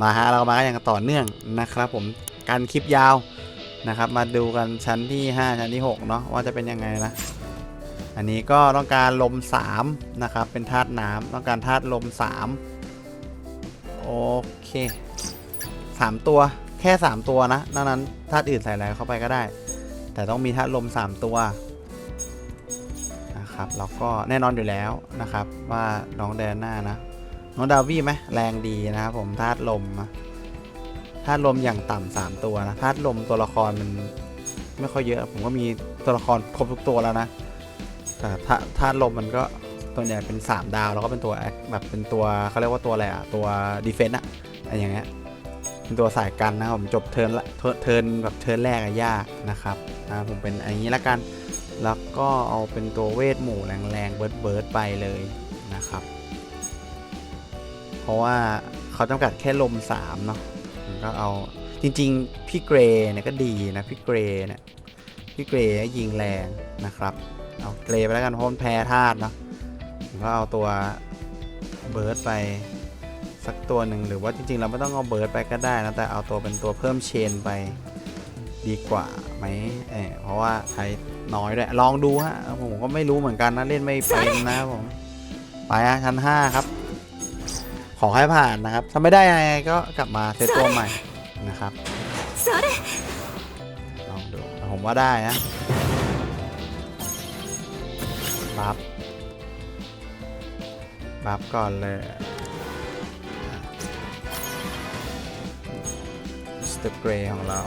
มาฮะเรามากันอย่างต่อเนื่องนะครับผมการคลิปยาวนะครับ มาดูกันชั้นที่ 5 ชั้นที่6เนาะว่าจะเป็นยังไงนะอันนี้ก็ต้องการลม3นะครับเป็นธาตุน้ำต้องการธาตุลม3โอเค 3 ตัวแค่ 3 ตัวนะนอกนั้นธาตุอื่นใส่อะไรเข้าไปก็ได้ แต่ต้องมีธาตุลม 3 ตัวนะครับแล้วก็แน่นอนอยู่แล้วนะครับว่าน้องแดนหน้านะ น้องดาวี่ไหมแรงดีนะครับผมธาตุลมธาตุลมอย่างต่ำสามตัวนะธาตุลมตัวละครมันไม่ค่อยเยอะ ผมก็มีตัวละครครบทุกตัวแล้วนะ แต่ธาตุลมมันก็ตัวใหญ่เป็น 3 ดาว แล้วก็เป็นตัวแบบเป็นตัวเขาเรียกว่าตัวอะไรอะตัวดีเฟนต์อะอะไรอย่างเงี้ยเป็นตัวสายกันนะครับผมจบเทิร์นละเทิร์นแบบเทิร์นแรกอะยากนะครับอ่าผมเป็นอันนี้ละกัน แล้วก็เอาเป็นตัวเวทหมู่แรงๆเบิร์ดเบิร์ดไปเลยนะครับ ราะว่าเขาจำกัดแค่ลม3เนาะก็เอาจริง ๆ พี่เกรเนี่ยก็ดีนะพี่เกรเนี่ยพี่เกรยิงแรงนะครับ เอาเกรไปแล้วกันเพราะมันแพ้ธาตุเนาะผมก็เอาตัวเบิร์ดไปสักตัวหนึ่งหรือว่าจริง ๆ เราไม่ต้องเอาเบิร์ดไปก็ได้นะแต่เอาตัวเป็นตัวเพิ่มเชนไปดีกว่าไหมเออเพราะว่าใช้น้อยด้วยลองดูฮะผมก็ไม่รู้เหมือนกันนะเล่นไม่เป็นนะผมไปอะชั้นห้าครับ ขอให้ผ่านนะครับถ้าไม่ได้ยังไงก็กลับมาเซตตัวใหม่นะครับそれลองดูแต่ผมว่าได้นะบัฟบัฟก่อนเลยสเตอร์เกรย์ของเรา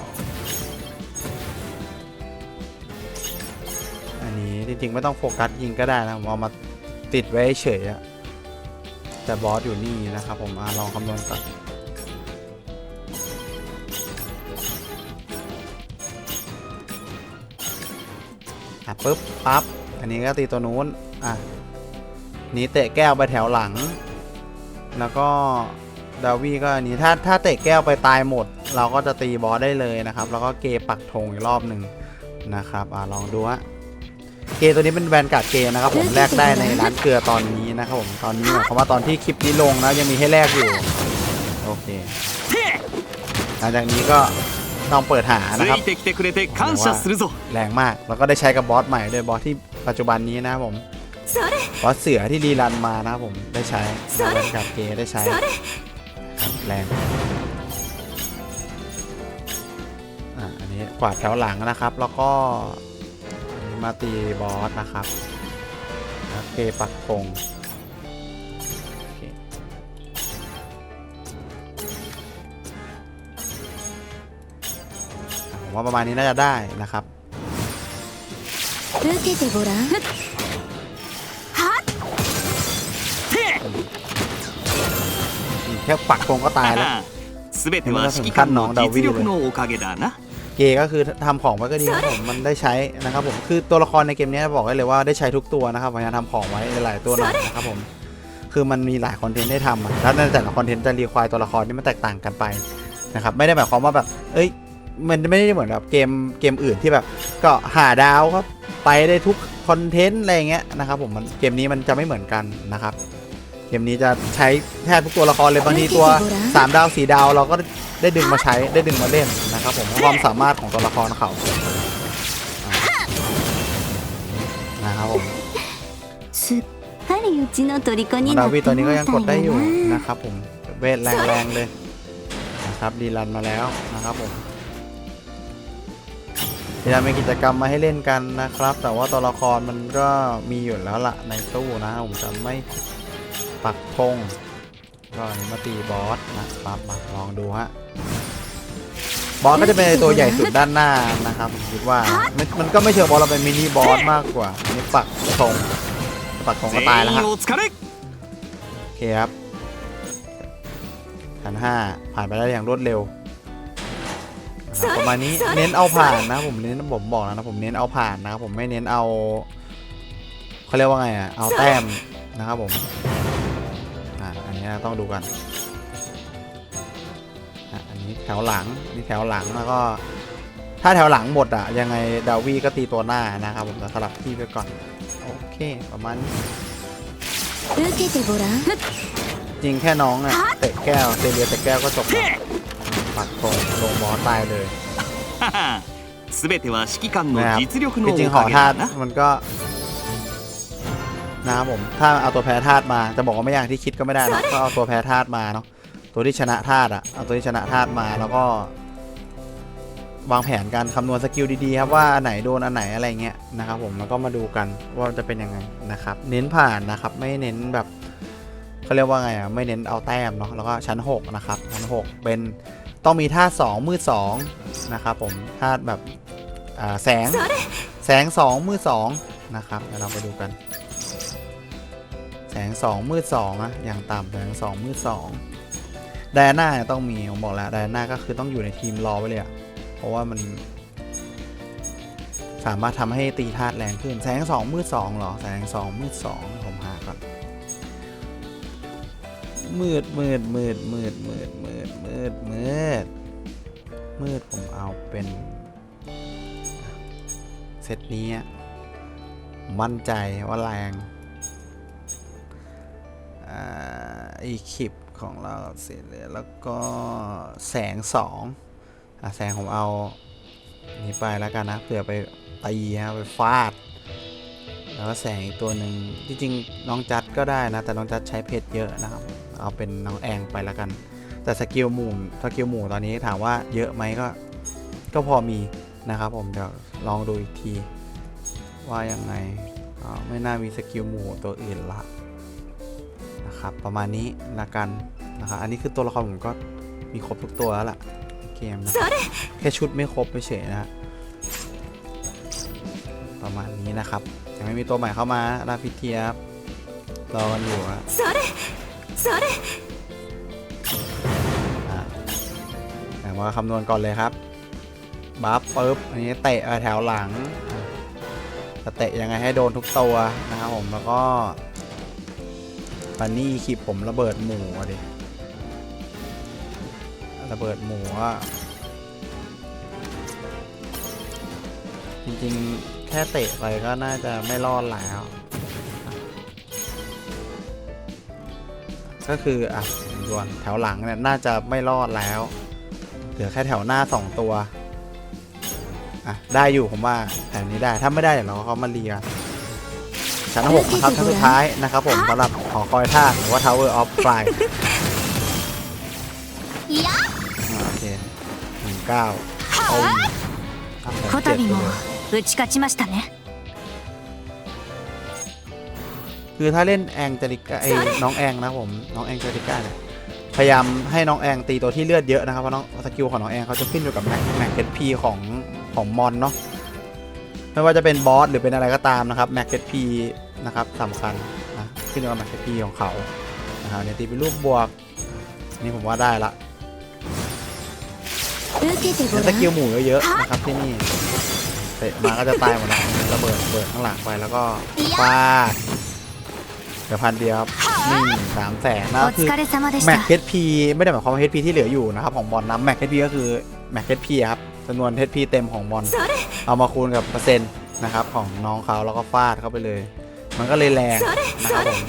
อันนี้จริงๆ ไม่ต้องโฟกัสยิงก็ได้นะ ผมเอามาติดไว้เฉยๆอะ แต่บอสอยู่นี่นะครับผมอลองคำนวณก่อนอะปุ๊บปั๊บอันนี้ก็ตีตัวนู้นอะนี้เตะแก้วไปแถวหลัง แล้วก็ดาวี่ก็อันนี้ถ้าถ้าเตะแก้วไปตายหมด เราก็จะตีบอสได้เลยนะครับ แล้วก็เกปักธงอีกรอบหนึ่งนะครับอะลองดูฮะ เกตัวนี้เป็นแวนการ์ดเกนะครับผมแลกได้ในร้านเกลือตอนนี้นะครับผมตอนนี้ผมว่าตอนที่คลิปนี้ลงนะยังมีให้แลกอยู่โอเคหลังจากนี้ก็ต้องเปิดหานะครับแรงมากแล้วก็ได้ใช้กับบอสใหม่ด้วยบอสที่ปัจจุบันนี้นะผมบอสเสือที่รีรันมานะผมได้ใช้แวนการ์ดเกมได้ใช้แรงอันนี้กวาดแถวหลังนะครับ แล้วก็ มาตีบอสนะครับแล้วเกปักธงโอเคอ่ะผมว่าประมาณนี้น่าจะได้นะครับ 受けてごらんはっ แค่ปักธงก็ตายแล้ว すべては指揮官の実力のおかげだな เกก็คือทำของไว้ก็ดีครับผมมันได้ใช้นะครับผมคือตัวละครในเกมนี้บอกได้เลยว่าได้ใช้ทุกตัวนะครับพยายามทำของไว้หลายๆตัวหน่อยนะครับผมคือมันมีหลายคอนเทนต์ให้ทำอะแล้วในแต่ละคอนเทนต์จะรีควายตัวละครที่มันแตกต่างกันไปนะครับไม่ได้หมายความว่าแบบ เอ้ย มันไม่ได้เหมือนแบบเกมเกมอื่นที่แบบ ก็หาดาวครับไปได้ทุกคอนเทนต์อะไรอย่างเงี้ยนะครับผมมันเกมนี้มันจะไม่เหมือนกันนะครับ เกมนี้จะใช้แทบทุกตัวละครเลยบางทีตัว 3 ดาว 4 ดาวเราก็ได้ดึงมาใช้ได้ดึงมาเล่นนะครับผมความสามารถของตัวละครเขานะครับผมดาวีตอนนี้ก็ยังกดได้อยู่นะครับผมเวทแรงๆเลยนะครับดีรันมาแล้วนะครับผมเวลามีกิจกรรมมาให้เล่นกันนะครับ แต่ว่าตัวละครมันก็มีอยู่แล้วล่ะในตู้นะผมจะไม่ ปักธงก็นี้มาตีบอสนะครับมาลองดูฮะบอสก็จะเป็นตัวใหญ่สุดด้านหน้านะครับคิดว่ามันก็ไม่เชิงบอสเราเป็นมินิบอสมากกว่านี่ปักธงปักธงก็ตายแล้วฮะโอเคครับขั้นห้าผ่านไปได้อย่างรวดเร็วประมาณนี้เน้นเอาผ่านนะผมเน้นผมบอกแล้วนะผมเน้นเอาผ่านนะครับผมไม่เน้นเอาเขาเรียกว่าไงอะเอาแต้มนะครับผมนนี้ต้องดูกันอ่ะอันนี้แถวหลังอันนี่แถวหลังแล้วก็ ถ้าแถวหลังหมดอ่ะยังไงดาวีก็ตีตัวหน้านะครับผมจะสลับที่ไปก่อนโอเคประมาณนี้ 受けてごらん จริงแค่น้องอะเตะแก้วเซเรียเตะแก้วก็จบแล้วปักธงลงบอสตายเลย はは全ては指揮官の นะครับ 実力の จริง お ๆหอ かげ ธาตุ だな มันก็ นะครับผมถ้าเอาตัวแพ้ธาตุมาจะบอกว่าไม่อย่างที่คิดก็ไม่ได้นะก็เอาตัวแพ้ธาตุมาเนาะตัวที่ชนะธาตุอะเอาตัวที่ชนะธาตุมาแล้วก็ วางแผนการคำนวณสกิลดีๆครับว่าอันไหนโดนอันไหนอะไรเงี้ยนะครับผมแล้วก็มาดูกันว่าจะเป็นยังไงนะครับ เน้นผ่านนะครับ ไม่เน้นแบบเขาเรียกว่าไงอะไม่เน้นเอาแต้มเนาะแล้วก็ชั้น 6 นะครับ ชั้น 6 เป็นต้องมีท่าสองมืดสองนะครับผมท่าแบบอ่าแสงそれแสงสองมืดสองนะครับเดี๋ยวเราไปดูกัน แสงสองมืดสองนะอย่างต่ำแสงสองมืดสองไดอาน่าต้องมีผมบอกแล้วไดอาน่าก็คือต้องอยู่ในทีมรอไว้เลยอะเพราะว่ามัน สามารถทำให้ตีธาตุแรงขึ้น แสงสองมืดสองเหรอ แสงสองมืดสองผมหาก่อนมืดมืดมืดมืดมืดมืดมืดมืดมืดผมเอาเป็นเซตนี้มั่นใจว่าแรง อีคลิปของเราเสร็จเลยแล้วก็แสงสองอแสงผมเอานี่ไปแล้วกันนะเผื่อไปตีฮะไปฟาด แล้วก็แสงอีกตัวหนึ่งจริงๆน้องจัดก็ได้นะ แต่น้องจัดใช้เพชรเยอะนะครับ เอาเป็นน้องแองไปแล้วกัน แต่สกิลหมู่สกิลหมู่ตอนนี้ถามว่าเยอะไหมก็ ก็พอมีนะครับ ผมเดี๋ยวลองดูอีกที ว่ายังไงไม่น่ามีสกิลหมู่ตัวอื่นละ ครับ ประมาณนี้ละกันนะครับอันนี้คือตัวละครผมก็มีครบทุกตัวแล้วล่ะเกมนะแค่ชุดไม่ครบไม่เฉยนะประมาณนี้นะครับยังไม่มีตัวใหม่เข้ามาลาพิเทียรอกันอยู่ฮะมาคำนวณก่อนเลยครับบัฟปึ๊บอันนี้เตะแถวหลังจะเตะยังไงให้โดนทุกตัวนะครับผมแล้วก็ ปันนี่ขีบผมระเบิดหมู่อะดิระเบิดหมู่อะจริงๆ แค่เตะไปก็น่าจะไม่รอดแล้ว ก็คืออะดวนแถวหลังเนี่ยน่าจะไม่รอดแล้ว เหลือแค่แถวหน้า2ตัว อะ ได้อยู่ผมว่าแถวนี้ได้ ถ้าไม่ได้เดี๋ยวเราก็เขามาเรีย ชั้นหกนะครับชั้นสุดท้ายนะครับผมสำหรับหอคอยท่าหรือว่า Tower of Fly いや อ่าโอเคหนึ่งเก้าเอาครับผม こ เจ็ た ด び ไป も เลย 打ち勝ちましたね คือถ้าเล่นแองเจลิก้าไอ้น้องแองนะครับผมน้องแองเจลิก้าเนี่ยพยายามให้น้องแองตีตัวที่เลือดเยอะนะครับเพราะน้องสกิลของน้องแองเขาจะขึ้นอยู่กับแม็กแม็กเก็ตพีของของมอนเนาะ ไม่ว่าจะเป็นบอสหรือเป็นอะไรก็ตามนะครับแม็กเกตพีนะครับสำคัญนะขึ้นอยู่กับแม็กเกตพีของเขานะครับเนี่ยตีเป็นรูปบวกนี่ผมว่าได้ละสกิลหมูเยอะๆนะครับที่นี่เตะมาก็จะตายหมดนะระเบิดระเบิดข้างหลังไปแล้วก็ฟาดเดี๋ยวพันเดียวหนึ่งสามแสนนะคือแม็กเกตพีไม่ได้หมายความว่าเฮดพีที่เหลืออยู่นะครับของบอลนะแม็กเกตพีก็คือแม็กเกตพีครับ จำนวน HP เต็มของบอลเอามาคูณกับเปอร์เซ็นต์นะครับของน้องเขาแล้วก็ฟาดเข้าไปเลย มันก็เลยแรงนะครับผม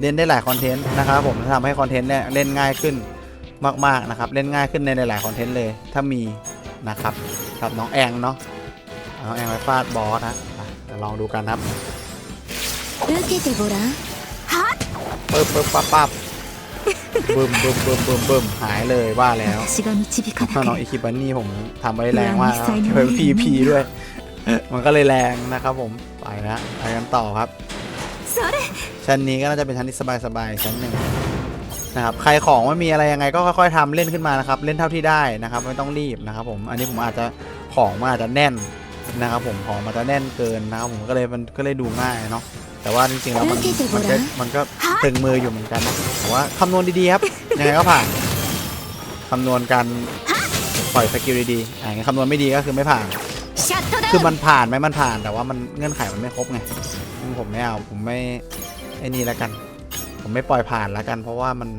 เล่นได้หลายคอนเทนต์นะครับผมทำให้คอนเทนต์เนี่ยเล่นง่ายขึ้นมากๆนะครับ เล่นง่ายขึ้นในหลายๆคอนเทนต์เลย ถ้ามีนะครับกับน้องแองเนาะน้องแองไปฟาดบอสนะจะลองดูกันครับปึ๊บปึ๊บปั๊บปั๊บ บึ้มบึ้มบึ้มบึมบึ้มหายเลยว่าแล้วถ้าน้องอิคิบันนี่ผมทำไปแรงว่ากเป็นพีพีด้วย มันก็เลยแรงนะครับผมไปละไปกันต่อครับ ชั้นนี้ก็น่าจะเป็นชั้นที่สบายๆชั้นหนึ่งนะครับใครของไม่มีอะไรยังไงก็ค่อยๆทำเล่นขึ้นมานะครับ เล่นเท่าที่ได้นะครับ ไม่ต้องรีบนะครับผมอันนี้ผมอาจจะของมาอาจจะแน่น นะครับผมของมันจะแน่นเกินนะครับผมก็เลยมันก็เลยดูง่ายเนาะแต่ว่าจริงๆแล้วมันมันก็มันก็ตึงมืออยู่เหมือนกันนะแต่ว่าคำนวณดีๆครับยังไงก็ผ่านคำนวณการปล่อยสกิลดีๆอ่าคำนวณไม่ดีก็คือไม่ผ่านคือมันผ่านไหมมันผ่านแต่ว่ามันเงื่อนไขมันไม่ครบไงผมไม่เอาผมไม่ไอ้นี่แล้วกัน ผมไม่ปล่อยผ่านแล้วกัน เพราะว่ามัน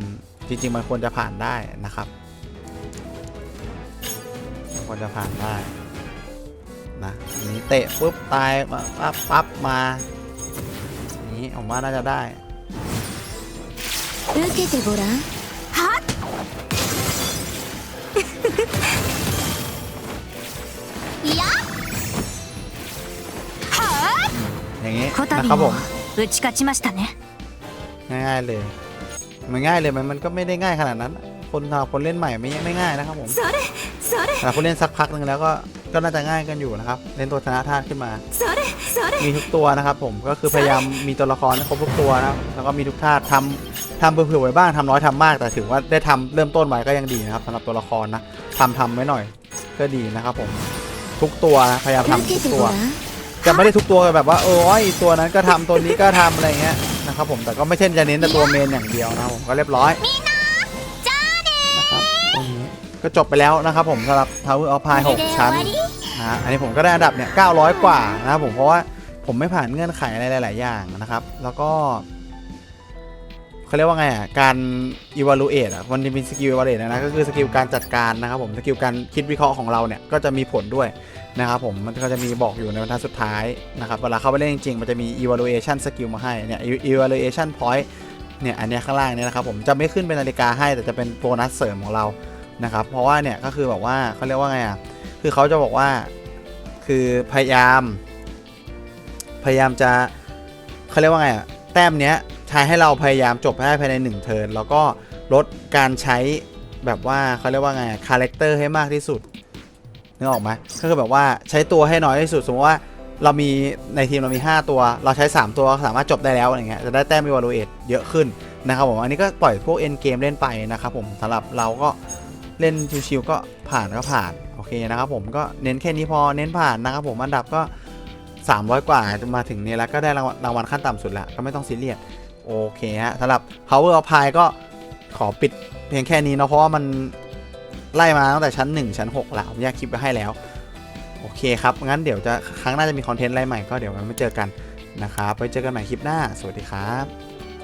จริง ๆ มันควรจะผ่านได้นะครับควรจะผ่านได้ นะอันนี้เตะปุ๊บตายมาปั๊บปั๊บมาอย่างนี้ผมว่าน่าจะได้ 受けてごらんはっいやは อย่างนี้ こた นะ び ครับผ も ม 打ち勝ちましたね ง่ายๆเลย มันง่ายเลยมันมันก็ไม่ได้ง่ายขนาดนั้น คนสำหรับคนเล่นใหม่ไม่ไม่ง่ายนะครับผม それそれ สำหรับคนเล่นสักพักหนึ่งแล้วก็ ก็น่าจะง่ายกันอยู่นะครับเล่นตัวชนะธาตุขึ้นมา มีทุกตัวนะครับผมก็คือพยายามมีตัวละครครบทุกตัวนะครับแล้วก็มีทุกธาตุทำทำเผื่อๆไว้บ้างทำน้อยทำมาก แต่ถือว่าได้ทำเริ่มต้นไว้ก็ยังดีนะครับสำหรับตัวละครนะทำทำไว้หน่อยก็ดีนะครับผมทุกตัวนะพยายามทำทุกตัวจะไม่ได้ทุกตัวแบบว่าเออตัวนั้นก็ทำตัวนี้ก็ทำอะไรเงี้ยนะครับผมแต่ก็ไม่เช่นจะเน้นแต่ตัวเมนอย่างเดียวนะผมก็เรียบร้อยก็จบไปแล้วนะครับผมสำหรับ Tower of Pie 6 ชั้น นะอันนี้ผมก็ได้อันดับเนี่ย900 กว่านะครับผมเพราะว่าผมไม่ผ่านเงื่อนไขอะไรหลาย ๆ อย่างนะครับ แล้วก็เขาเรียกว่าไงอะการ evaluate อะมันจะมีสกิล evaluate นะก็คือสกิลการจัดการนะครับผมสกิลการคิดวิเคราะห์ของเราเนี่ยก็จะมีผลด้วยนะครับผมมันก็จะมีบอกอยู่ในบรรทัดสุดท้ายนะครับเวลาเข้าไปเล่นจริงๆ มันจะมี evaluation skill มาให้เนี่ย evaluation point เนี่ยอันนี้ข้างล่างเนี่ยนะครับผมจะไม่ขึ้นเป็นนาฬิกาให้แต่จะเป็นโบนัสเสริมของเรา นะครับ เพราะว่าเนี่ยก็คือแบบว่าเขาเรียกว่าไงอะคือเขาจะบอกว่าคือพยายาม พยายามจะเขาเรียกว่าไงอะแต้มเนี้ยใช้ให้เราพยายามจบให้ได้ภายใน1เทิร์นแล้วก็ลดการใช้แบบว่าเขาเรียกว่าไงคาแรคเตอร์ให้มากที่สุดนึกออกไหมก็คือแบบว่าใช้ตัวให้น้อยที่สุด สมมติว่าเรามีในทีมเรามี 5 ตัว เราใช้ 3 ตัวสามารถจบได้แล้วอะไรเงี้ยจะได้แต้ม evaluate เยอะขึ้นนะครับผมอันนี้ก็ปล่อยพวก end game เล่นไปนะครับผมสำหรับเราก็ เล่นชิวๆก็ผ่านก็ผ่านโอเคนะครับผมก็เน้นแค่นี้พอเน้นผ่านนะครับผมอันดับก็ 300 กว่าจะมาถึงนี้แล้วก็ได้รางวัลรางวัลขั้นต่ำสุดแล้วก็ไม่ต้องซีเรียสโอเคฮะสำหรับ Power of Pi ก็ขอปิดเพียงแค่นี้เนาะเพราะว่ามันไล่มาตั้งแต่ชั้น 1 ชั้น6แล้วผมแยกคลิปไว้ให้แล้ว โอเคครับ งั้นเดี๋ยวจะครั้งหน้าจะมีคอนเทนต์อะไรใหม่ก็เดี๋ยวมาเจอกันนะครับไว้เจอกันใหม่คลิปหน้า สวัสดีครับ